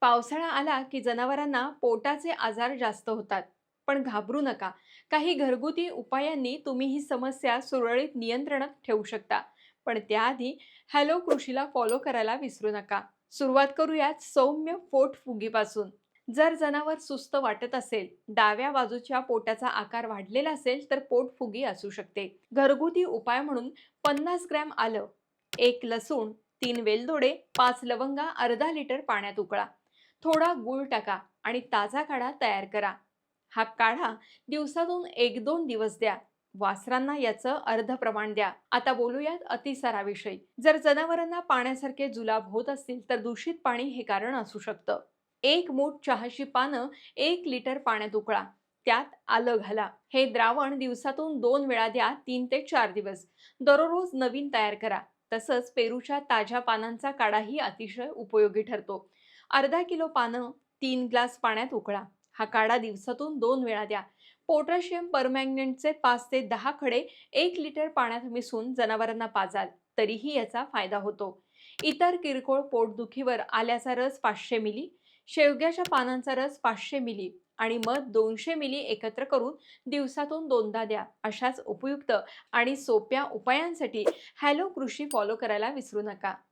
पावसाळा आला की जनावरांना पोटाचे आजार जास्त होतात. पण घाबरू नका. काही घरगुती उपायांनी तुम्ही ही समस्या सुरळीत नियंत्रणात ठेवू शकता. पण त्याआधी हॅलो कृषीला फॉलो करायला विसरू नका. सुरुवात करूयात सौम्य पोट फुगीपासून. जर जनावर सुस्त वाटत असेल डाव्या बाजूच्या पोटाचा आकार वाढलेला असेल तर पोटफुगी असू शकते. घरगुती उपाय म्हणून पन्नास ग्रॅम आलं एक लसूण तीन वेलदोडे पाच लवंगा अर्धा लिटर पाण्यात उकळा. थोडा गूळ टाका आणि ताजा काढा तयार करा. हा काढा दिवसातून एक दोन दिवस द्या. वासरांना याचं अर्ध प्रमाण द्या. आता बोलूयात अतिसाराविषयी. जर जनावरांना पाण्यासारखे जुलाब होत असतील तर दूषित पाणी हे कारण असू शकतं. एक मूठ चहाची पानं एक लिटर पाण्यात उकळा. त्यात आलं घाला. हे द्रावण दिवसातून दोन वेळा द्या तीन ते चार दिवस. दररोज नवीन तयार करा. तसंच पेरूच्या ताज्या पानांचा काढाही अतिशय उपयोगी ठरतो. अर्धा किलो पानं तीन ग्लास पाण्यात उकळा. हा काढा दिवसातून दोन वेळा द्या. पोटॅशियम परमॅंगनेटचे पाच ते दहा खडे एक लिटर पाण्यात मिसळून जनावरांना पाजाल तरीही याचा फायदा होतो. इतर किरकोळ पोटदुखीवर आल्याचा रस पाचशे मिली शेवग्याच्या पानांचा रस पाचशे मिली आणि मध दोनशे मिली एकत्र करून दिवसातून दोनदा द्या. अशाच उपयुक्त आणि सोप्या उपायांसाठी हॅलो कृषी फॉलो करायला विसरू नका.